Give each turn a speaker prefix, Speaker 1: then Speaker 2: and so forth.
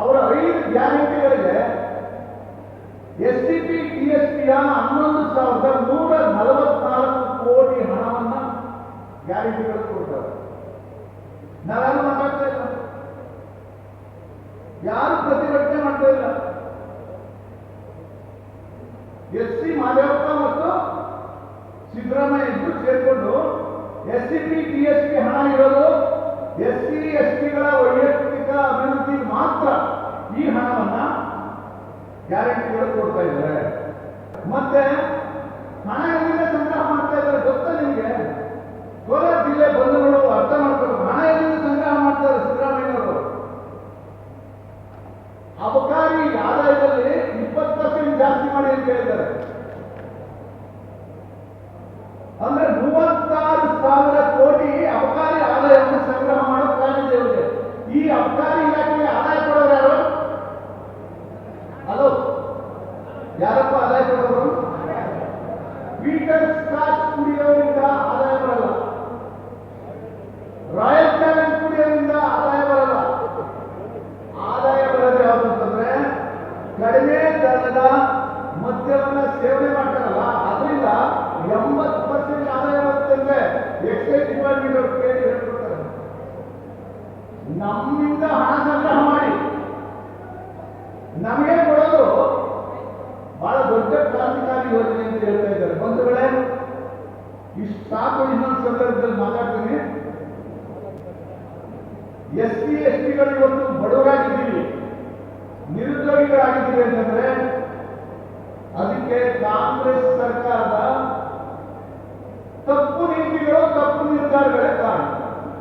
Speaker 1: ಅವರ ಐದು ಗ್ಯಾರಂಟಿಗಳಿಗೆ S T P, T S ಹನ್ನೊಂದು ಸಾವಿರದ ನೂರ ನಲವತ್ನಾಲ್ಕು ಕೋಟಿ ಹಣವನ್ನ ಗ್ಯಾರಂಟಿಗಳು ಕೊಡ್ತಾರೆ. ನಾವ್ಯಾರು ಮಾತಾಡ್ತಾ ಇಲ್ಲ. ಯಾರು ಪ್ರತಿಭಟನೆ ಮಾಡ್ತಾ ಇಲ್ಲ. ಎಸ್ ಸಿ ಮಾದೇವಪ್ಪ ಮತ್ತು ಸಿದ್ದರಾಮಯ್ಯ ಇಬ್ಬರು ಸೇರಿಕೊಂಡು S C P, T S P ಹಣ ಇರೋದು ಎಸ್ ಸಿ, ಎಸ್ ಟಿಗಳ ವೈಯಕ್ತಿಕ ಗ್ಯಾರಂಟಿಗಳು ಕೊಡ್ತಾ ಇದ್ದಾರೆ. ಮತ್ತೆ ಯಾರಪ್ಪ ಆದಾಯ ಕೊಡೋರು? ಪೀಟರ್ ಸ್ಕಾಚ್ ಕುಡಿಯೋರಿಂದ ಆದಾಯ ಬರಲ್ಲ. ರಾಯಲ್ ಚಾಲೆಂಜ್ ಕುಡಿಯೋದ್ರಿಂದ ಆದಾಯ ಬರಲ್ಲ. ಆದಾಯ ಬರೋದು ಯಾವುದು ಅಂತಂದ್ರೆ ಕಡಿಮೆ ದರದ ಮದ್ಯವನ್ನ ಸೇವನೆ ಮಾಡ್ತಾರಲ್ಲ, ಅದರಿಂದ ಎಂಬತ್ತು ಪರ್ಸೆಂಟ್ ಆದಾಯ ಬರುತ್ತೆ ಎಕ್ಸೈಸ್ ಡಿಪಾರ್ಟ್ಮೆಂಟ್ ಅವ್ರು ಕೇಳಿ ಹೇಳ್ಕೊಡ್ತಾರೆ. ನಮ್ಮಿಂದ ಹಣ ಸಂಗ್ರಹ ಮಾಡಿ. ನಮಗೆ ಇಷ್ಟು ಸಾಕು ಇನ್ನೊಂದು ಸಂದರ್ಭದಲ್ಲಿ ಮಾತಾಡ್ತೀನಿ. ಎಸ್ ಸಿ ಎಸ್ ಟಿಗಳು ಇವತ್ತು ಬಡವರಾಗಿದ್ದೀವಿ. ನಿರುದ್ಯೋಗಿಗಳಾಗಿದ್ದೀವಿ ಅಂತಂದ್ರೆ ಅದಕ್ಕೆ ಕಾಂಗ್ರೆಸ್ ಸರ್ಕಾರದ